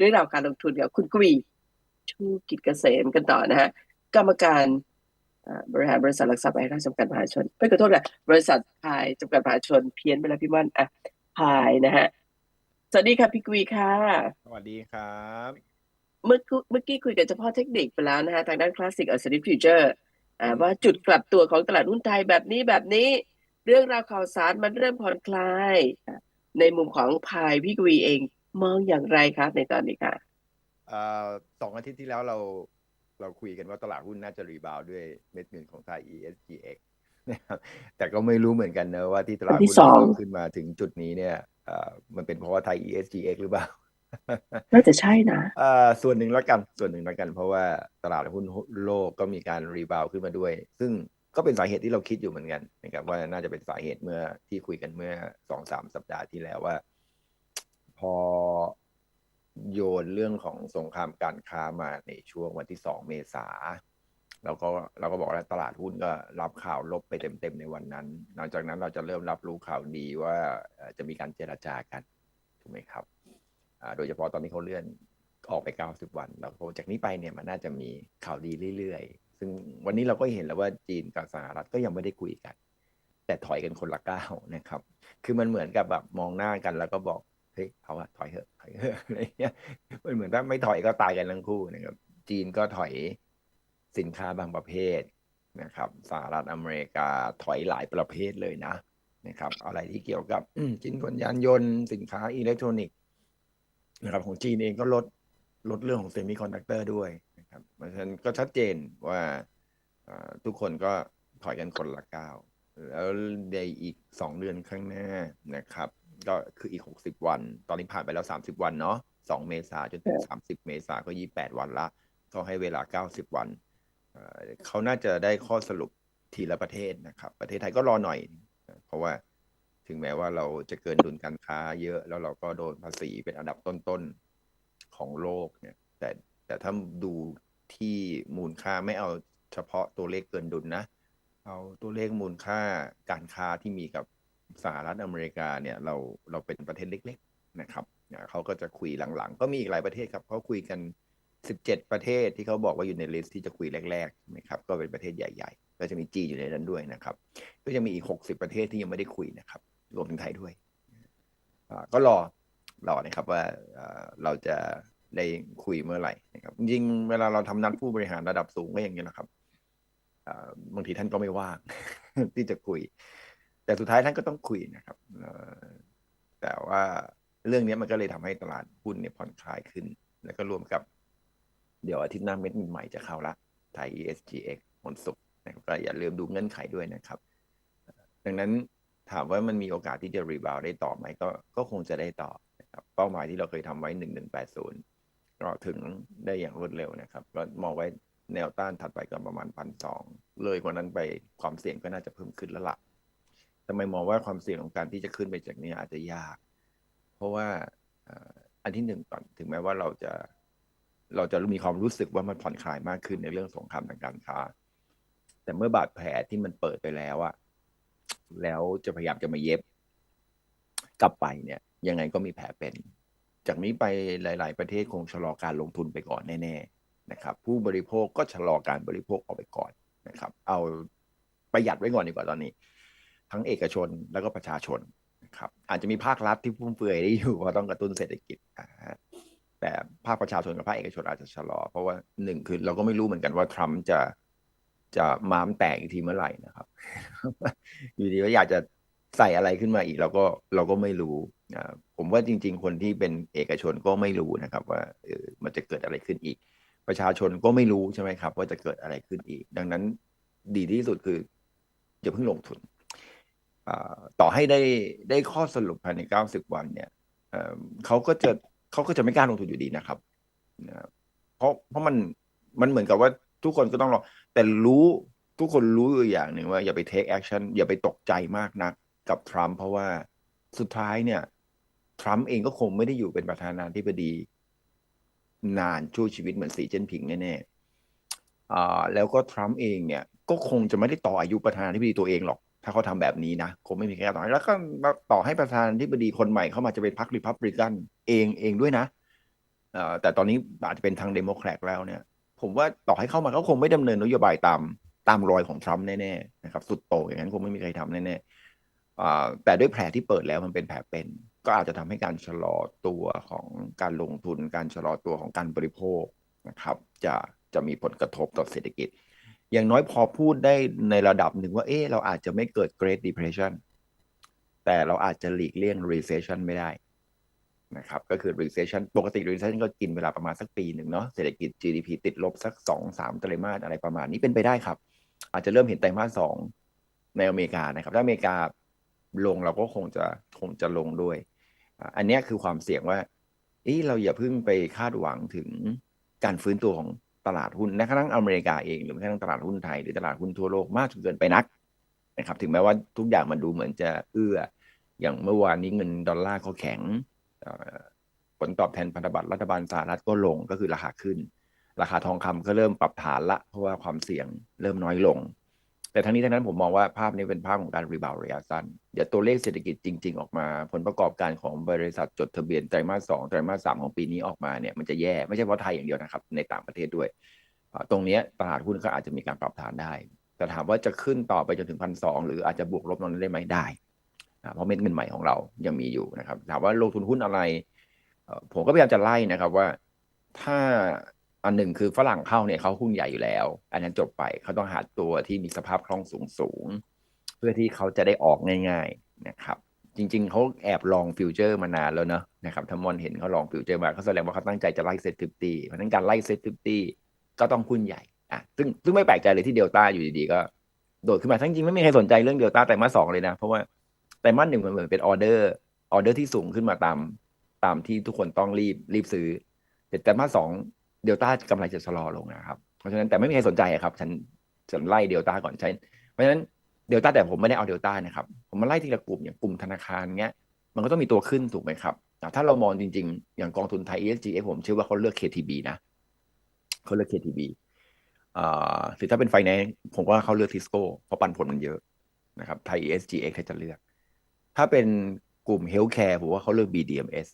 เรื่องราวการลงทุนกับคุณกวีชูกิจเกษมกันต่อนะฮะกรรมการอ่าบริหารบริษัทหลักทรัพย์ไอราจำกัดมหาชนไม่ขอโทษนะบริษัทพายจำกัดมหาชนเพี้ยนไปแล้วพี่ม่อนอะพายนะฮะสวัสดีค่ะพี่กวีค่ะ สวัสดีครับ เมื่อกี้เมื่อกี้คุยกับเฉพาะเทคนิคไปแล้วนะฮะทางด้านคลาสสิกอ s ส r ิ f ฟิวเจอร์อ่าว่าจุดกลับตัวของตลาดหุ้นไทยแบบนี้แบบนี้ เรื่องราวข่าวสารมันเริ่มผ่อนคลายอะในมุมของพายพี่กวีเอง มองอย่างไรครับ ในตอนนี้ค่ะเอ่อสองอาทิตย์ที่แล้วเราเราคุยกันว่าตลาดหุ้นน่าจะรีบาวด์ด้วยเม็ดเงินของไทย ESGX นะครับแต่ก็ไม่รู้เหมือนกันนะว่าที่ตลาดอันที่หุ้นสองขึ้นมาถึงจุดนี้เนี่ยเอ่อมันเป็นเพราะว่าไทย ESGX หรือเปล่าน่าจะใช่นะเอ่อส่วนหนึ่งแล้วกันส่วนหนึ่งแล้วกัน เพราะว่าตลาดหุ้นโลกก็มีการรีบาวด์ขึ้นมาด้วย ซึ่งก็เป็นสาเหตุที่เราคิดอยู่เหมือนกันนะครับว่าน่าจะเป็นสาเหตุเมื่อที่คุยกันเมื่อสองสามสัปดาห์ที่แล้วว่า พอโยนเรื่องของสงครามการค้ามาในช่วงวันที่สองเมษาเราก็เราก็บอกแล้วตลาดหุ้นก็รับข่าวลบไปเต็มๆในวันนั้น หลังจากนั้นเราจะเริ่มรับรู้ข่าวดีว่าจะมีการเจรจากันถูกไหมครับโดยเฉพาะตอนนี้เขาเลื่อนออกไป 90 วัน แล้วจากนี้ไปเนี่ยมันน่าจะมีข่าวดีเรื่อยๆ ซึ่งวันนี้เราก็เห็นแล้วว่าจีนกับสหรัฐก็ยังไม่ได้คุยกัน แต่ถอยกันคนละก้าวนะครับ คือมันเหมือนกับแบบมองหน้ากันแล้วก็บอก เฮ้ยเอาอะถอยเถอะถอยเถอะอะไรเงี้ยมันเหมือนถ้าไม่ถอยก็ตายกันทั้งคู่นะครับ จีนก็ถอยสินค้าบางประเภทนะครับสหรัฐอเมริกาถอยหลายประเภทเลยนะนะครับ อะไรที่เกี่ยวกับชิ้นส่วนยานยนต์สินค้าอิเล็กทรอนิกส์นะครับของจีนเองก็ลดลดเรื่องของเซมิคอนดักเตอร์ด้วยนะครับเพราะฉะนั้นก็ชัดเจนว่าทุกคนก็ถอยกันคนละก้าวแล้วในอีกสองเดือนข้างหน้านะครับ ก็คืออีกหกสิบวัน ตอนนี้ผ่านไปแล้วสามสิบวันเนาะสองเมษาจนถึงสามสิบเมษาก็ยี่แปดวันละก็ให้เวลาเก้าสิบวันเอ่อเขาน่าจะได้ข้อสรุปทีละประเทศนะครับ ประเทศไทยก็รอหน่อย เพราะว่าถึงแม้ว่าเราจะเกินดุลการค้าเยอะ แล้วเราก็โดนภาษีเป็นอันดับต้นๆของโลกเนี่ย แต่แต่ถ้าดูที่มูลค่าไม่เอาเฉพาะตัวเลขเกินดุลนะ เอาตัวเลขมูลค่าการค้าที่มีกับ สหรัฐอเมริกาเนี่ยเราเราเป็นประเทศเล็ก ๆนะครับเนี่ยเขาก็จะคุยหลังๆ ก็มีอีกหลายประเทศครับเขาคุยกัน 17 ประเทศที่เขาบอกว่าอยู่ในลิสต์ที่จะคุยแรกๆนะครับก็เป็นประเทศใหญ่ๆก็จะมีจีนอยู่ในนั้นด้วยนะครับ ก็จะมีอีก 60 ประเทศที่ยังไม่ได้คุยนะครับรวมถึงไทยด้วยก็รอรอนะครับว่าเราจะได้คุยเมื่อไหร่นะครับจริงเวลาเราทำนัดผู้บริหารระดับสูงก็อย่างนี้แหละครับบางทีท่านก็ไม่ว่างที่จะคุย แต่สุดท้ายท่านก็ต้องคุยนะครับแต่ว่าเรื่องนี้มันก็เลยทำให้ตลาดหุ้นเนี่ยผ่อนคลายขึ้น แล้วก็รวมกับ เดี๋ยวอาทิตย์หน้าเม็ดเงินใหม่จะเข้าละไทย ESGX วันศุกร์นะครับก็อย่าลืมดูเงื่อนไขด้วยนะครับ ดังนั้นถามว่ามันมีโอกาสที่จะรีบาวได้ต่อไหมก็ก็คงจะได้ต่อนะครับเป้าหมายที่เราเคยทำไว้หนึ่งหนึ่งแปดศูนย์ก็ถึงได้อย่างรวดเร็วนะครับก็มองไว้แนวต้านถัดไปก็ประมาณพันสองเลยกว่านั้นไปความเสี่ยงก็น่าจะเพิ่มขึ้นแล้วล่ะ ทำไมมองว่าความเสี่ยงของการที่จะขึ้นไปจากนี้อาจจะยาก เพราะว่าอันที่หนึ่งก่อนถึงแม้ว่าเราจะเราจะมีความรู้สึกว่ามันผ่อนคลายมากขึ้นในเรื่องสงครามทางการค้า แต่เมื่อบาดแผลที่มันเปิดไปแล้วอะแล้วจะพยายามจะมาเย็บ กลับไปเนี่ย ยังไงก็มีแผลเป็น จากนี้ไปหลาย ๆ ประเทศคงชะลอการลงทุนไปก่อนแน่ๆนะครับ ผู้บริโภคก็ชะลอการบริโภคออกไปก่อนนะครับ เอาประหยัดไว้ก่อนดีกว่าตอนนี้ ทั้งเอกชนแล้วก็ประชาชนนะครับอาจจะมีภาครัฐที่ฟุ่มเฟือยได้อยู่เพราะต้องกระตุ้นเศรษฐกิจแต่ภาคประชาชนกับภาคเอกชนอาจจะชะลอ เพราะว่าหนึ่งคือเราก็ไม่รู้เหมือนกันว่าทรัมป์จะจะมามแตกอีกทีเมื่อไหร่นะครับอยู่ดีว่าอยากจะใส่อะไรขึ้นมาอีกเราก็เราก็ไม่รู้ผมว่าจริง ๆ คนที่เป็นเอกชนก็ไม่รู้นะครับ ว่าเออมันจะเกิดอะไรขึ้นอีก ประชาชนก็ไม่รู้ใช่ไหมครับ ว่าจะเกิดอะไรขึ้นอีก ดังนั้นดีที่สุดคืออย่าเพิ่งลงทุน ต่อให้ได้ได้ข้อสรุปภายใน 90 วัน เนี่ยเขาก็จะเขาก็จะไม่กล้าลงทุนอยู่ดีนะครับเพราะเพราะมันมันเหมือนกับว่าทุกคนก็ต้องรอ แต่รู้ทุกคนรู้อยู่อย่างหนึ่งว่าอย่าไป take action อย่าไปตกใจมากนักกับทรัมป์เพราะว่าสุดท้ายเนี่ยทรัมป์เองก็คงไม่ได้อยู่เป็นประธานาธิบดี นานช่วชีวิตเหมือนสีเจิ้นผิงแน่ๆอ่าแล้วก็ทรัมป์เองเนี่ย ก็คงจะไม่ได้ต่ออายุประธานาธิบดีตัวเองหรอก ถ้าเขาทำแบบนี้นะคงไม่มีใครต่อให้แล้วก็ต่อให้ประธานาธิบดีคนใหม่เข้ามาจะเป็นพรรครีพับลิกันเองเองด้วยนะแต่ตอนนี้อาจจะเป็นทางเดโมแครตแล้วเนี่ย ผมว่าต่อให้เข้ามาก็คงไม่ดำเนินนโยบายตามตามรอยของทรัมป์แน่ๆนะครับ สุดโต่งอย่างนั้นคงไม่มีใครทำแน่ๆแต่ด้วยแผลที่เปิดแล้วมันเป็นแผลเป็น ก็อาจจะทำให้การชะลอตัวของการลงทุน การชะลอตัวของการบริโภคนะครับ จะจะมีผลกระทบต่อเศรษฐกิจ อย่างน้อยพอพูดได้ในระดับหนึ่งว่า เอ๊ะเราอาจจะไม่เกิด Great Depression แต่เราอาจจะหลีกเลี่ยง Recession ไม่ได้นะครับ ก็คือ Recession ปกติ Recession ก็กินเวลาประมาณสักปีหนึ่งเนาะเศรษฐกิจ GDP ติดลบสักสองสามไตรมาสอะไรประมาณนี้เป็นไปได้ครับ อาจจะเริ่มเห็นไตรมาสสองในอเมริกานะครับ ถ้าอเมริกาลงเราก็คงจะคงจะลงด้วย อันนี้คือความเสี่ยงว่าเอ้เราอย่าเพิ่งไปคาดหวังถึงการฟื้นตัวของ ตลาดหุ้นแม้กระทั่งอเมริกาเองหรือแม้กระทั่งตลาดหุ้นไทยหรือตลาดหุ้นทั่วโลกมากจนเกินไปนักนะครับ ถึงแม้ว่าทุกอย่างมันดูเหมือนจะเอื้อ อย่างเมื่อวานนี้เงินดอลลาร์เขาแข็งผลตอบแทนพันธบัตรรัฐบาลสหรัฐก็ลงก็คือราคาขึ้น ราคาทองคำก็เริ่มปรับฐานละ เพราะว่าความเสี่ยงเริ่มน้อยลง แต่ทั้งนี้ทั้งนั้นผมมองว่าภาพนี้เป็นภาพของการรีบาวระยะสั้น เดี๋ยวตัวเลขเศรษฐกิจจริง ๆ ออกมา ผลประกอบการของบริษัทจดทะเบียนไตรมาสสองไตรมาสสามของปีนี้ออกมาเนี่ยมันจะแย่ไม่ใช่เฉพาะไทยอย่างเดียวนะครับ ในต่างประเทศด้วย ตรงนี้ตลาดหุ้นก็อาจจะมีการปรับฐานได้ แต่ถามว่าจะขึ้นต่อไปจนถึงพันสองหรืออาจจะบวกลบตรงนั้นได้ไหมได้เพราะเม็ดเงินใหม่ของเรายังมีอยู่นะครับ ถามว่าลงทุนหุ้นอะไร ผมก็พยายามจะไล่นะครับว่าถ้า อันหนึ่งคือฝรั่งเข้าเนี่ยเขาหุ้นใหญ่อยู่แล้ว อันนั้นจบไปเขาต้องหาตัวที่มีสภาพคล่องสูงสูงเพื่อที่เขาจะได้ออกง่าย ๆนะครับ จริง ๆเขาแอบลองฟิวเจอร์มานานแล้วเนอะนะครับถ้ามอนเห็นเขาลองฟิวเจอร์มาเขาแสดงว่าเขาตั้งใจจะไล่เซ็ตฟิฟตี้เพราะนั้นการไล่เซ็ตฟิฟตี้ก็ต้องหุ้นใหญ่อะซึ่งซึ่งไม่แปลกใจเลยที่เดลต้าอยู่ดีๆก็โดดขึ้นมาทั้งจริงๆไม่มีใครสนใจเรื่องเดลต้าแต่มาสองเลยนะ เพราะว่าไตรมาหนึ่งมันเหมือนเป็นออเดอร์ออเดอร์ที่สูงขึ้นมาตามตามที่ทุกคนต้องรีบรีบซื้อแต่ไตรมาสอง เดลต้ากำไรจะชะลอลงนะครับ เพราะฉะนั้นแต่ไม่มีใครสนใจครับ ฉันฉันไล่เดลต้าก่อนใช่เพราะฉะนั้นเดลต้าแต่ผมไม่ได้เอาเดลต้านะครับ ผมมาไล่ทีละกลุ่มอย่างกลุ่มธนาคารเงี้ย มันก็ต้องมีตัวขึ้นถูกไหมครับ ถ้าเรามองจริง ๆ อย่างกองทุนไทย ESG ผมเชื่อว่าเขาเลือก KTB นะเขาเลือก KTB หรือถ้าเป็นไฟแนนซ์ผมว่าเขาเลือกทิสโก้เพราะปันผลมันเยอะนะครับไทย ESGX ถ้าจะเลือก ถ้าเป็นกลุ่ม Healthcare ผมว่าเขาเลือก BDMs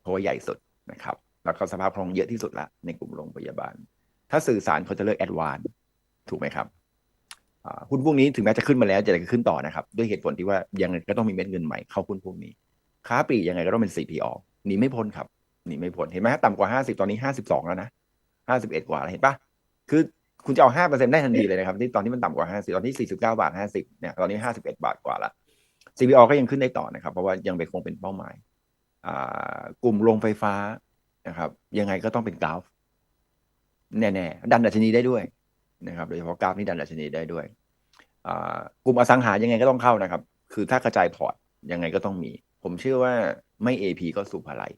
เพราะว่าใหญ่สุดนะครับ แล้วก็สภาพคล่องเยอะที่สุดละในกลุ่มโรงพยาบาล ถ้าสื่อสารเขาจะเลือก Advance ถูกไหมครับอ่าหุ้นพวกนี้ถึงแม้จะขึ้นมาแล้วจะขึ้นต่อนะครับ ด้วยเหตุผลที่ว่ายังไงก็ต้องมีเม็ดเงินใหม่เข้าหุ้นพวกนี้ ค้าปลีกยังไงก็ต้องเป็น CPO หนีไม่พ้นครับหนีไม่พ้นเห็นไหมต่ำกว่า 50 ตอนนี้ 52 แล้วนะ 51 กว่าแล้วเห็นปะคือคุณจะเอา 5%ได้ทันทีเลยนะครับที่ตอนนี้มันต่ำกว่า 50 ตอนนี้ 49 บาท 50 เนี่ยตอนนี้ 51 บาทกว่าละ CPO ก็ยังขึ้นได้ต่อนะครับ เพราะว่ายังไปคงเป็นเป้าหมายกลุ่มโรงไฟฟ้า นะครับ ยังไงก็ต้องเป็นกราฟ แน่ๆดันดัชนีได้ด้วยนะครับโดยเฉพาะกราฟนี่ดันดัชนีได้ด้วยกลุ่มอสังหายังไงก็ต้องเข้านะครับ คือถ้ากระจายพอร์ตยังไงก็ต้องมี ผมเชื่อว่าไม่ AP ก็สุภาลัย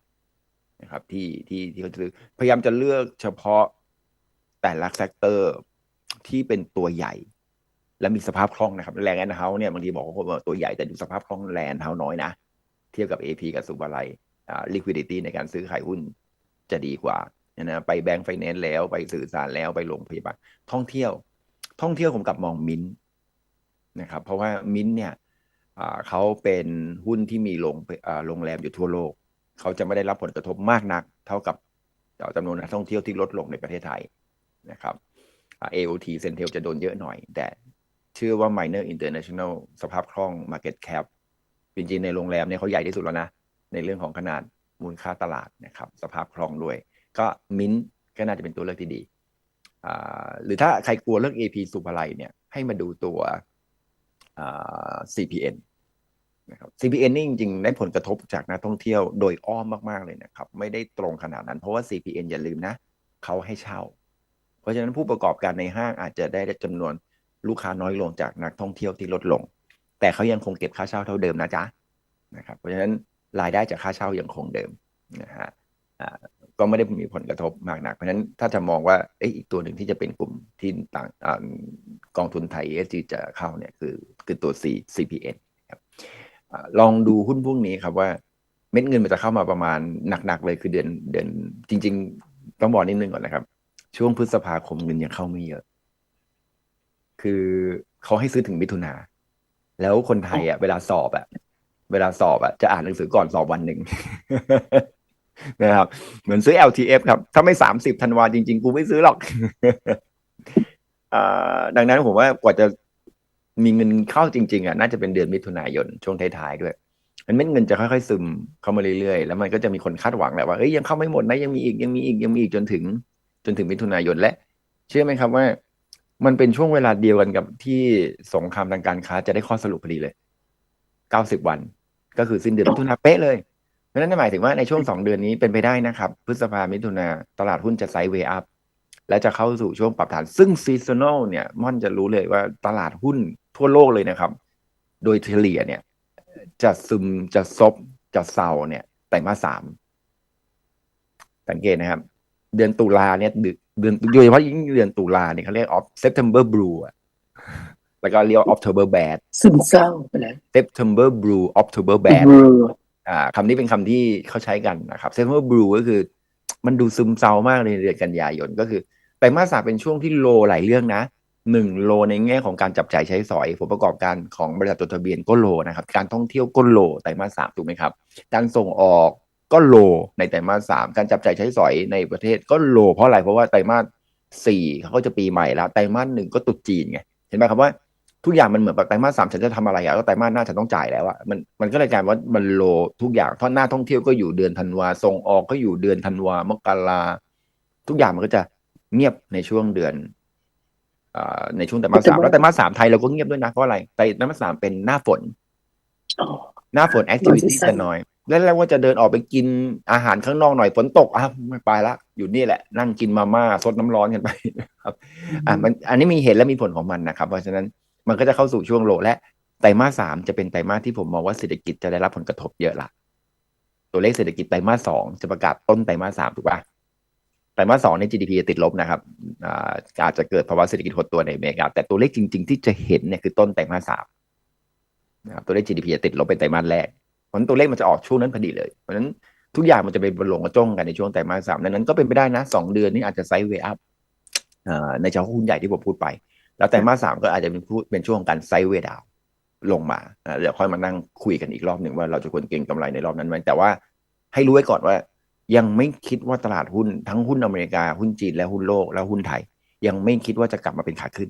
นะครับ ที่ที่ที่เขาจะพยายามจะเลือกเฉพาะแต่ละเซกเตอร์ที่เป็นตัวใหญ่ และมีสภาพคล่องนะครับ แรงแอนเฮาเนี่ยบางทีบอกว่าตัวใหญ่แต่ดูสภาพคล่องแรงเฮาน้อยนะ เทียบกับ AP กับสุภาลัยอ่า liquidity ในการซื้อขายหุ้น จะดีกว่านะไปแบงก์ไฟแนนซ์แล้วไปสื่อสารแล้วไปโรงพยาบาลท่องเที่ยว ท่องเที่ยวผมกลับมองมินท์นะครับ เพราะว่ามินท์เนี่ยเขาเป็นหุ้นที่มีโรงโรงแรมอยู่ทั่วโลก เขาจะไม่ได้รับผลกระทบมากนัก เท่ากับจำนวนนักท่องเที่ยวที่ลดลงในประเทศไทยนะครับอ่า AOT เซนเทลจะโดนเยอะหน่อย แต่เชื่อว่า Minor International สภาพคล่อง Market Cap จริงๆในโรงแรมเนี่ยเขาใหญ่ที่สุดแล้วนะ ในเรื่องของขนาด มูลค่าตลาดนะครับสภาพคล่องด้วย ก็มินท์ก็น่าจะเป็นตัวเลือกที่ดีอ่าหรือถ้าใครกลัวเรื่อง AP สุภาลัยเนี่ยให้มาดูตัวอ่า CPN นะครับ CPN นี่จริงๆ ได้ผลกระทบจากนักท่องเที่ยวโดยอ้อมมาก ๆ เลยนะครับ ไม่ได้ตรงขนาดนั้น เพราะว่า CPN อย่าลืมนะ เขาให้เช่า เพราะฉะนั้นผู้ประกอบการในห้างอาจจะได้จำนวนลูกค้าน้อยลงจากนักท่องเที่ยวที่ลดลง แต่เขายังคงเก็บค่าเช่าเท่าเดิมนะจ๊ะนะครับเพราะฉะนั้น รายได้จากค่าเช่ายังคงเดิมนะฮะก็ไม่ได้มีผลกระทบมากนัก เพราะฉะนั้นถ้าจะมองว่าอ,อีกตัวหนึ่งที่จะเป็นกลุ่มที่ต่างอกองทุนไทย ESG จะเข้าเนี่ยคือคือตัว C CPN ครับลองดูหุ้นพวกนี้ครับว่าเม็ดเงินมันจะเข้ามาประมาณหนักๆเลยคือเดือนเดือนจริง ๆ ต้องบอกนิดนึงก่อนนะครับ ช่วงพฤษภาคมเงินยังเข้าไม่เยอะ คือเขาให้ซื้อถึงมิถุนาแล้วคนไทยอะเวลาสอบอะ เวลาสอบอะจะอ่านหนังสือก่อนสอบวันหนึ่งนะครับเหมือนซื้อ LTF ครับ ถ้าไม่สามสิบธันวาจริง ๆ กูไม่ซื้อหรอกอดังนั้นผมว่ากว่าจะมีเงินเข้าจริง ๆอะน่าจะเป็นเดือนมิถุนายนช่วงท้ายๆด้วยมันเม็ดเงินจะค่อยๆซึมเข้ามาเรื่อยๆ แล้วมันก็จะมีคนคาดหวังแหละว่าเอ้ยยังเข้าไม่หมดนะยังมีอีกยังมีอีกยังมีอีกจนถึง จนถึงมิถุนายนและ เชื่อไหมครับว่า มันเป็นช่วงเวลาเดียวกันกับที่สงครามทางการค้าจะได้ข้อสรุปพอดีเลย90วัน ก็คือสิ้นเดือนมิถุนาเป๊ะเลย เพราะฉะนั้นหมายถึงว่าในช่วงสองเดือนนี้เป็นไปได้นะครับ พฤษภามิถุนาตลาดหุ้นจะไซด์เวย์อัพและจะเข้าสู่ช่วงปรับฐาน ซึ่งซีซันอลเนี่ยม่อนจะรู้เลยว่าตลาดหุ้นทั่วโลกเลยนะครับ โดยเฉลี่ยเนี่ย จะซึมจะซบจะเซาเนี่ยไตรมาสสามสังเกตนะครับ เดือนตุลาเนี่ยเดือนเดือนโดยเฉพาะยิ่งเดือนตุลาเนี่ยเขาเรียกออฟ September Blue อะ แล้วก็เรียก October Bad ซึมเศร้าไปแล้ว September Blue October Bad อืมอ่าคำนี้เป็นคำที่เขาใช้กันนะครับ September Blue ก็คือ มันดูซึมเศร้ามากเลยในเดือนกันยายนก็คือไตรมาสสามเป็นช่วงที่โลหลายเรื่องนะหนึ่งโลในแง่ของการจับจ่ายใช้สอยผลประกอบการของบริษัทจดทะเบียนก็โลนะครับ การท่องเที่ยวก็โลไตรมาสสามถูกไหมครับ การส่งออกก็โลในไตรมาสสามการจับจ่ายใช้สอยในประเทศก็โล เพราะอะไรเพราะว่าไตรมาสสี่เขาก็จะปีใหม่แล้วไตรมาสหนึ่งก็ตรุษจีนไงเห็นไหมครับว่า ทุกอย่างมันเหมือนแบบไตรมาสสามฉันจะทำอะไรอะก็ไตรมาสหน้าฉันต้องจ่ายแล้วอะมันมันก็เลยกลายเป็นว่ามันโลทุกอย่างเพราะหน้าท่องเที่ยวก็อยู่เดือนธันวาส่งออกก็อยู่เดือนธันวามกราทุกอย่างมันก็จะเงียบในช่วงเดือนอ่าในช่วงไตรมาสสามแล้วไตรมาสสามไทยเราก็เงียบด้วยนะเพราะอะไรไตรมาสสามเป็นหน้าฝนอ๋อหน้าฝนแอคทิวิตี้ Season จะน้อย แล้วเราว่าจะเดินออกไปกินอาหารข้างนอกหน่อยฝนตกอะไม่ไปละ อยู่นี่แหละ นั่งกินมาม่าซดน้ำร้อนกันไป ครับ อะมันอันนี้มีเหตุและมีผลของมันนะครับ เพราะฉะนั้น มันก็จะเข้าสู่ช่วงโลและไตรมาสสามจะเป็นไตรมาสที่ผมมองว่าเศรษฐกิจจะได้รับผลกระทบเยอะละตัวเลขเศรษฐกิจไตรมาสสองจะประกาศต้นไตรมาสสามถูกปะไตรมาสสองใน GDP จะติดลบนะครับอาจจะเกิดภาวะเศรษฐกิจหดตัวในอเมริกาแต่ตัวเลขจริง ๆ ที่จะเห็นเนี่ยคือต้นไตรมาสสามนะครับตัวเลข GDP จะติดลบเป็นไตรมาสแรกผลตัวเลขมันจะออกช่วงนั้นพอดีเลย เพราะฉะนั้นทุกอย่างมันจะไปบรลงกระจ้องกันในช่วงไตรมาสสามนั้นก็เป็นไปได้นะสองเดือนนี้อาจจะไซด์เวย์อัพในเฉพาะหุ้นใหญ่ที่ผมพูดไป แล้วไตรมาสสามก็อาจจะเป็นพูดเป็นช่วงการไซด์เวดาวลงมาอ่าเดี๋ยวค่อยมานั่งคุยกันอีกรอบหนึ่งว่าเราจะควรเก็งกำไรในรอบนั้นไหมแต่ว่าให้รู้ไว้ก่อนว่า ยังไม่คิดว่าตลาดหุ้นทั้งหุ้นอเมริกาหุ้นจีนและหุ้นโลกและหุ้นไทย ยังไม่คิดว่าจะกลับมาเป็นขาขึ้น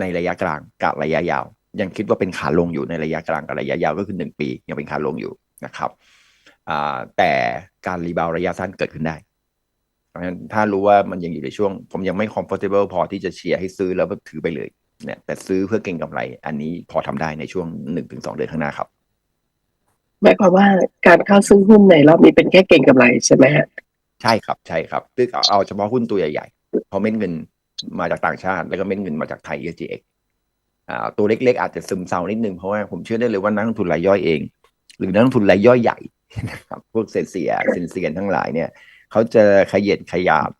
ในระยะกลางกับระยะยาว ยังคิดว่าเป็นขาลงอยู่ในระยะกลางกับระยะยาวก็คือหนึ่งปี ยังเป็นขาลงอยู่นะครับอ่าแต่การรีบาวระยะสั้นเกิดขึ้นได้ เพราะฉะนั้นถ้ารู้ว่ามันยังอยู่ในช่วง ผมยังไม่ comfortable พอที่จะเชียร์ให้ซื้อแล้วก็ถือไปเลยเนี่ยแต่ซื้อเพื่อเก็งกำไร อันนี้พอทำได้ในช่วงหนึ่งถึงสองเดือนข้างหน้าครับหมายความว่าการเข้าซื้อหุ้นในรอบนี้เป็นแค่เก่งกำไรใช่ไหมฮะใช่ครับใช่ครับคือเอาเอาเฉพาะหุ้นตัวใหญ่ๆเพราะเม็ดเงินมาจากต่างชาติ แล้วก็เม็ดเงินมาจากไทย SGX อ่าตัวเล็กๆ อาจจะซึมเซานิดนึงเพราะว่าผมเชื่อได้เลยว่านักลงทุนรายย่อยเอง หรือนักลงทุนรายย่อยใหญ่นะครับพวกเสียเสียเซียนเซียนทั้งหลายเนี่ย เขาจะขยันขยาบ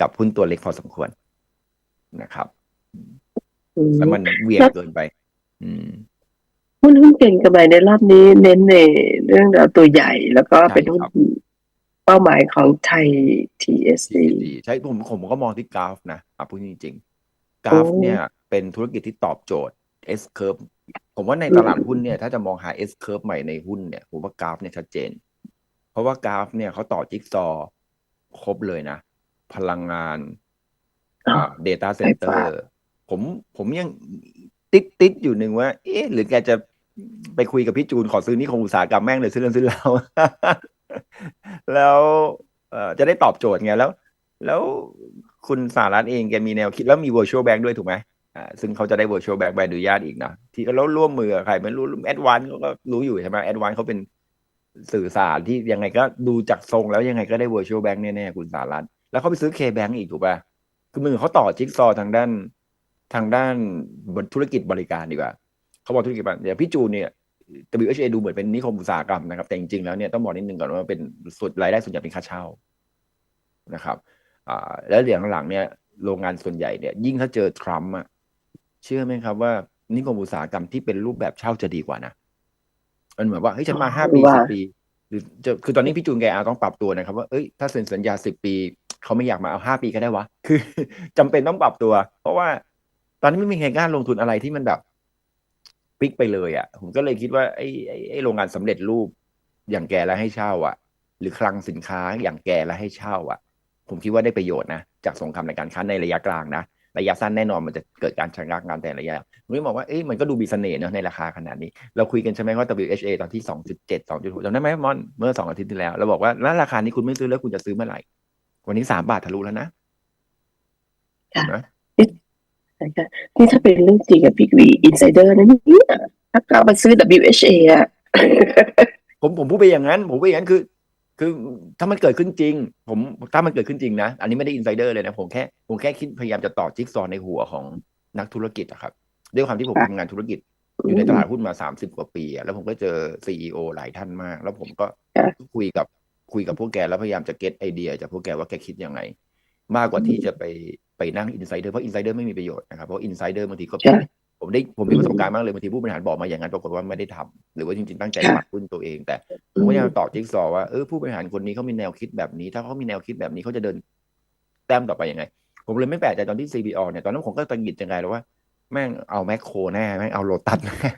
กับหุ้นตัวเล็กพอสมควรนะครับอืมแล้วมันเหวี่ยงเกินไป อืมหุ้นหุ้นเก่งกำไรในรอบนี้เน้นในเรื่องราวตัวใหญ่แล้วก็เป็นหุ้นใช่ครับเป้าหมายของไทย TSD ดีใช่ผมผมก็มองที่กราฟนะอะพูดจริงๆกราฟโอ้เนี่ยเป็นธุรกิจที่ตอบโจทย์ S curve ผมว่าในตลาดหุ้นเนี่ย ถ้าจะมองหา S curve ใหม่ในหุ้นเนี่ย ผมว่ากราฟเนี่ยชัดเจน เพราะว่ากราฟเนี่ยเขาต่อจิ๊กซอว์ ครบเลยนะ พลังงานอ๋ออ่า data ไฟฟ้า center ผมผมยังติดติดอยู่หนึ่งว่า เอ๊ะ หรือแกจะไปคุยกับพี่จูนขอซื้อนิคมอุตสาหกรรมแม่งเลยซื้อเรื่องซื้อเราแล้วเอ่อจะได้ตอบโจทย์ไงแล้ว แล้วคุณสารัตเองแกมีแนวคิดแล้วมี virtual bank ด้วยถูกไหมอ่าซึ่งเขาจะได้ virtual bank ใบอนุญาตอีกนะที่แล้วร่วมมือกับใครไม่รู้แอดวานเขาก็รู้อยู่ใช่ไหมแอดวานเขาเป็น สื่อสารที่ยังไงก็ดูจากทรงแล้วยังไงก็ได้ virtual bank แน่ๆคุณสารัตแล้วเขาไปซื้อ K Bank อีกถูกป่ะคือมือเขาต่อจิ๊กซอว์ทางด้านทางด้านธุรกิจบริการดีกว่าเขาบอกธุรกิจบริการพี่จูเนี่ย WHA ดูเหมือนเป็นนิคมอุตสาหกรรมนะครับ แต่จริงๆแล้วเนี่ยต้องบอกนิดนึงก่อนว่าเป็นส่วนรายได้ส่วนใหญ่เป็นค่าเช่านะครับอ่าแล้วเดี๋ยวหลังเนี่ยโรงงานส่วนใหญ่เนี่ย ยิ่งถ้าเจอทรัมป์อะเชื่อไหมครับว่านิคมอุตสาหกรรมที่เป็นรูปแบบเช่าจะดีกว่านะ มันเหมือนว่าเฮ้ยฉันมาห้าปีว่าสิบปี หรือจะคือตอนนี้พี่จูนแกอาจต้องปรับตัวนะครับ ว่าเอ้ยถ้าเซ็นสัญญาสิบปี เขาไม่อยากมาเอาห้าปีก็ได้วะ คือจำเป็นต้องปรับตัว เพราะว่า ตอนนี้ไม่มีใครกล้าลงทุนอะไรที่มันแบบปิกไปเลยอะ่ะ ผมก็เลยคิดว่าไอ้ไอ้ไอ้โรงงานสำเร็จรูปอย่างแกแล้วให้เช่าอะ่ะ หรือคลังสินค้าอย่างแกและให้เช่าอะ ผมคิดว่าได้ประโยชน์นะจากสงครามในการค้าในระยะกลางนะ ระยะสั้นแน่นอนมันจะเกิดการชะงักงานแต่ระยะผมเลยบอกว่าเอ๊ะมันก็ดูมีเสน่ห์เนอะในราคาขนาดนี้ เราคุยกันใช่ไหมว่า WHA ตอนที่ 2.7 2.6จำได้ไหมมอนเมื่อสองอาทิตย์ที่แล้ว เราบอกว่าแล้วราคานี้คุณไม่ซื้อแล้วคุณจะซื้อเมื่อไหร่ วันนี้สามบาททะลุแล้วนะค่ะเห็นไหมนะคะนี่ถ้าเป็นเรื่องจริงอะพี่กวีอินไซเดอร์นะเนี่ยถ้ากลับมาซื้อ WHA อะผมผมพูดไปอย่างนั้น ผมพูดอย่างนั้นคือ คือถ้ามันเกิดขึ้นจริง ผมถ้ามันเกิดขึ้นจริงนะ อันนี้ไม่ได้อินไซเดอร์เลยนะ ผมแค่ผมแค่คิดพยายามจะต่อจิ๊กซอว์ในหัวของนักธุรกิจอะครับ ด้วยความที่ผมค่ะทำงานธุรกิจ อยู่ในตลาดหุ้นมาสามสิบกว่าปีอะแล้วผมก็เจอซีอหลายท่านมาก แล้วผมก็ค่ะคุยกับคุยกับพวกแกแล้วพยายามจะเก็ตไอเดียจากพวกแกว่าแกคิดยังไง มากกว่าที่จะไปไปนั่งอินไซเดอร์เพราะอินไซเดอร์ไม่มีประโยชน์นะครับเพราะอินไซเดอร์บางทีก็ค่ะ ผมได้ผมมีประสบการณ์มากเลยบางทีผู้บริหารบอกมาอย่างนั้นปรากฏว่าไม่ได้ทำหรือว่าจริงๆตั้งใจค่ะปัดหุ้นตัวเอง แต่ผมพยายามต่อจิ๊กซอว์ว่าเออผู้บริหารคนนี้เขามีแนวคิดแบบนี้ ถ้าเขามีแนวคิดแบบนี้เขาจะเดินแต้มต่อไปยังไง ผมเลยไม่แปลกใจตอนที่ CBO เนี่ยตอนนั้นผมก็ตังหงิดจังไงเลยว่า แม่งเอาแมคโครแน่แม่งเอาโลตัสแน่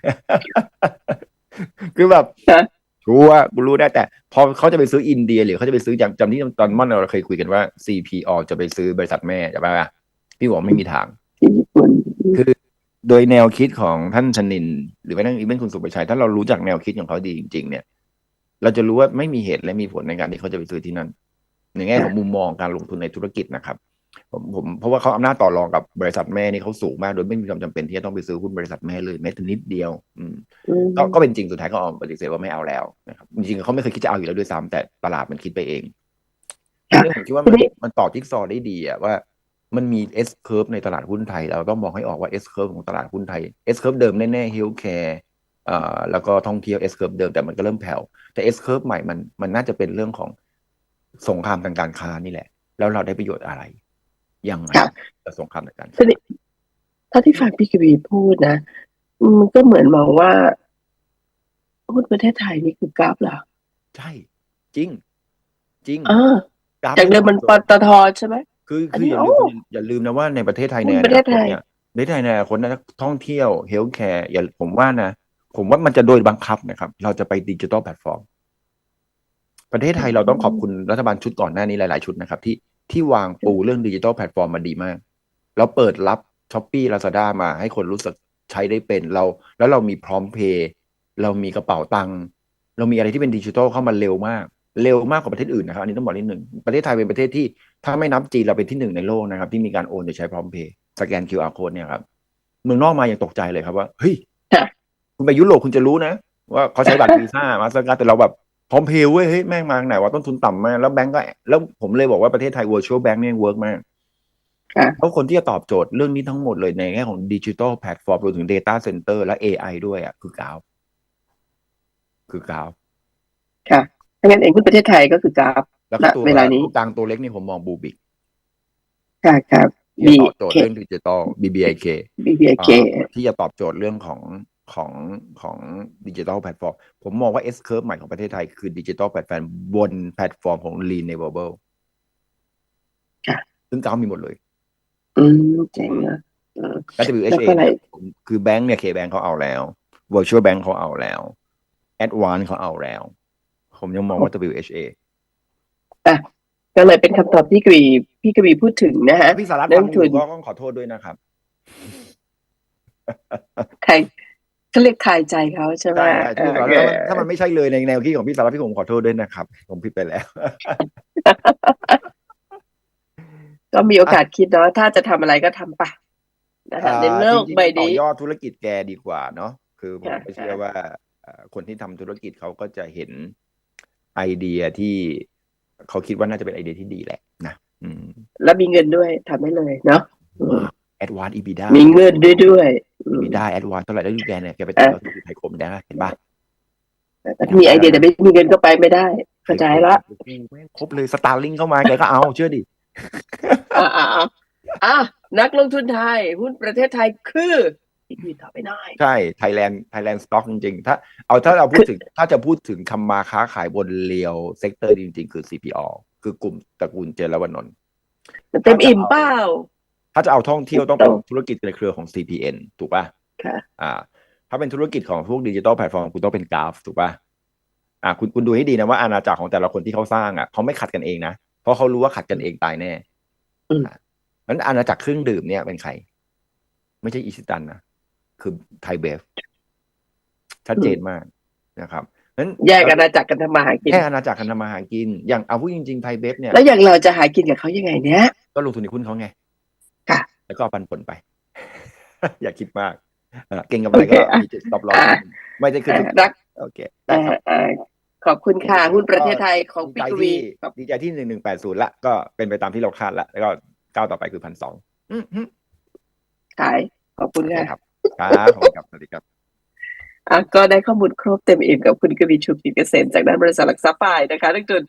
คือแบบค่ะชัวร์กูรู้ได้แต่ พอเขาจะไปซื้ออินเดีย หรือเขาจะไปซื้อจำจำที่ตอนม่อนเราเคยคุยกันว่า CPO จะไปซื้อ บริษัทแม่จำได้ปะพี่บอกไม่มีทางที่ญี่ปุ่นคือ โดยแนวคิดของท่านชนิน หรือแม้กระทั่งอีเวนคุณสุประชัย ถ้าเรารู้จักแนวคิดของเขาดีจริง ๆ เนี่ย เราจะรู้ว่าไม่มีเหตุและมีผลในการที่เขาจะไปซื้อที่นั่นในแง่ของมุมมองการลงทุนในธุรกิจนะครับ ผมผมเพราะว่าเขาอำนาจต่อรองกับบริษัทแม่นี่เขาสูงมากโดยไม่มีความจำเป็นที่จะต้องไปซื้อหุ้นบริษัทแม่เลยแม้แต่นิดเดียว อืมอืมก็ก็เป็นจริงสุดท้ายก็ออกมาปฏิเสธว่าไม่เอาแล้วนะครับจริงๆเขาไม่เคยคิดจะเอาอยู่แล้วด้วยซ้ำแต่ตลาดมันคิดไปเองค่ะเรื่องผมคิดว่ามันมันต่อจิ๊กซอว์ได้ดีอะว่า มันมี S curve ในตลาดหุ้นไทย เราต้องมองให้ออกว่า S curve ของตลาดหุ้นไทย S curve เดิมแน่ๆ healthcare อ่าแล้วก็ท่องเที่ยว S curve เดิมแต่มันก็เริ่มแผ่วแต่ S curve ใหม่มันมันน่าจะเป็นเรื่องของสงครามทางการค้านี่แหละ แล้วเราได้ประโยชน์อะไรยังไงค่ะจากสงครามทางการค้าทีนี้ถ้าที่ฟังพี่กวีพูดนะมันก็เหมือนมองว่าหุ้นประเทศไทยนี่คือกราฟเหรอใช่ จริง จริงอ่ากราฟจากเดิมมันปตทใช่ไหม คืออันคือนี้อย่าลืโอ้มอย่าลืมนะว่าในประเทศไทยในหุ้อนประเทนาศคไทตยเนี่ยประเทศไทยในอนาคตนะท่องเที่ยวเฮลท์แคร์อย่าผมว่านะผมว่ามันจะโดยบังคับนะครับ เราจะไปดิจิทัลแพลตฟอร์ม ประเทศไทยเราต้องขอบคุณรัฐบาลชุดก่อนหน้านี้หลาย ๆ ชุดนะครับ ที่ที่วางปูเรื่องดิจิทัลแพลตฟอร์มมาดีมากแล้วเปิดรับช้อปปี้ลาซาด้ามาให้คนรู้สึกใช้ได้เป็นเรา แล้วเรามีพร้อมเพย์เรามีกระเป๋าตังค์เรามีอะไรที่เป็นดิจิทัลเข้ามาเร็วมาก เร็วมากกว่าประเทศอื่นนะครับอันนี้ต้องบอกนิดหนึ่งประเทศไทยเป็นประเทศที่ถ้าไม่นับจีนเราเป็นที่หนึ่งในโลกนะครับ ที่มีการโอนโดยใช้พร้อมเพย์สแกน QR code เนี่ยครับเมืองนอกมาอย่างตกใจเลยครับว่าเฮ้ยค่ะคุณไปยุโรปคุณจะรู้นะ ว่าเขาใช้บัตรวีซ่ามาสการ์แต่เราแบบพร้อมเพย์เว้ยเฮ้ยแม่งมาจากไหนว่าต้นทุนต่ำมากแล้วแบงก์ก็แล้วผมเลยบอกว่าประเทศไทย virtual bank เนี่ยเวิร์กมากค่ะเพราะคนที่จะตอบโจทย์เรื่องนี้ทั้งหมดเลยในแง่ของดิจิทัลแพลตฟอร์มรวมถึง Data Center และ AI ด้วยอะคือกราว คือกราวค่ะ ถ้างั้นเองหุ้นประเทศไทยก็คือกราฟแล้วก็ตัวณเวลานี้ตัวกลางตัวเล็กนี่ผมมองบูบิกค่ะครับที่จะตอบโจทย์เรื่องดิจิตอล BBIK BBK อ่าที่จะตอบโจทย์เรื่องของของของดิจิทัลแพลตฟอร์ม ผมมองว่า S curve ใหม่ของประเทศไทยคือดิจิทัลแพลตฟอร์มบนแพลตฟอร์มของ Renewable ค่ะซึ่งกราวมีหมดเลย อืมเจ๋งนะอืมและแล้ว WHA ก็อะไรเนี่ยผมคือแบงก์เนี่ย K-Bank เขาเอาแล้ว Virtual Bank เขาเอาแล้ว Advance เขาเอาแล้ว ผมยังมองว่า WHA ก็เลยเป็นคำตอบที่กวีพี่กวีพูดถึงนะฮะพี่สารัตน์เรื่ฟัองงอทุยู่นก็ต้องขอโทษด้วยนะครับใครเขาเรียกทายใจเขาใช่ไหมใช่ใช่พี่สารัตน์เอถ้ามันอถ้ามันไม่ใช่เลยในแนวคิดของพี่สารัตน์พี่ผมขอโทษด้วยนะครับ ผมผิดไปแล้ว ก็มีโอกาสคิดเนาะถ้าจะทำอะไรก็ทำไปนะคะในโลกจริงๆใบต่อนี้ยอดธุรกิจแกดีกว่าเนาะคือผมค่ะก็เชื่อว่าเอ่อคนที่ทำธุรกิจเขาก็จะเห็น ไอเดียที่เขาคิดว่าน่าจะเป็นไอเดียที่ดีแหละนะอืมแล้วมีเงินด้วยทำได้เลยเนาะอืมแอดวานอีบีดามีเงินด้วยด้วยอืมอีบีดาแอดวานเท่าไหร่แล้วดูแกเนี่ยแกไปต่อยอดธุรกิจไทยคมได้เห็นปะแต่ถ้ามีไอเดียแต่ไม่มีเงินก็ไปไม่ได้เข้าใจละโอ้โหแม่งครบเลยสตาร์ลิงเข้ามาแกก็เอาเชื่อดิอ่าอ่าอ่าอะนักลงทุนไทย หุ้นประเทศไทยคือ อีกมีต่อไปหน่อยใช่ไทยแลนด์ไทยแลนด์สต็อกจริงๆ ถ้าเอาถ้าเราพูดถึงถ้าจะพูดถึงทำมาค้าขายบนเรียวเซกเตอร์จริงๆ คือ CPO คือกลุ่มตระกูลเจรวนนท์เต็มอิ่มเปล่าถ้าจะเอาท่องเที่ยวต้องเป็นถูกต้องธุรกิจในเครือของ CPN ถูกป่ะค่ะอ่า ถ้าเป็นธุรกิจของพวกดิจิตอลแพลตฟอร์มคุณต้องเป็นกราฟถูกป่ะอะคุณคุณดูให้ดีนะว่าอาณาจักรของแต่ละคนที่เขาสร้างอะเขาไม่ขัดกันเองนะเพราะเขารู้ว่าขัดกันเองตายแน่อืมอะนั้นอาณาจักรเครื่องดื่มเนี่ยเป็นใคร ไม่ใช่อิชิตันนะ คือไทยเบฟชัดเจนมากนะครับนั้นแยกอาณาจักรกันทำมาหากินแค่อาณาจักรกันทำมาหากิน อย่างเอาพูดจริงๆไทยเบฟเนี่ยแล้วอย่างเราจะหากินกับเขายังไงเนี้ยก็ลงทุนในหุ้นเขาไง ค่ะ แล้วก็เอาปันผลไป อย่าคิดมากเออเก่งกำไรก็โอเคอะมีจุด stop loss อะไม่ได้ขึ้นอ่าทุกรักโอเคได้อ่าครับอ่าขอบคุณค่ะ หุ้นประเทศไทยของดีพี่ใจกวีที่ครับดีใจที่หนึ่งหนึ่งแปดศูนย์ละก็เป็นไปตามที่เราคาดละแล้วก็ก้าวต่อไปคือพันสองขาย ขอบคุณค่ะ ครับขอบคุณครับสวัสดีครับก็ได้ข้อมูลครบเต็มอิ่มกับคุณกวีชุกิจเกษมจากด้านบริษัทหลักทรัพย์ไปนะคะทุกทุน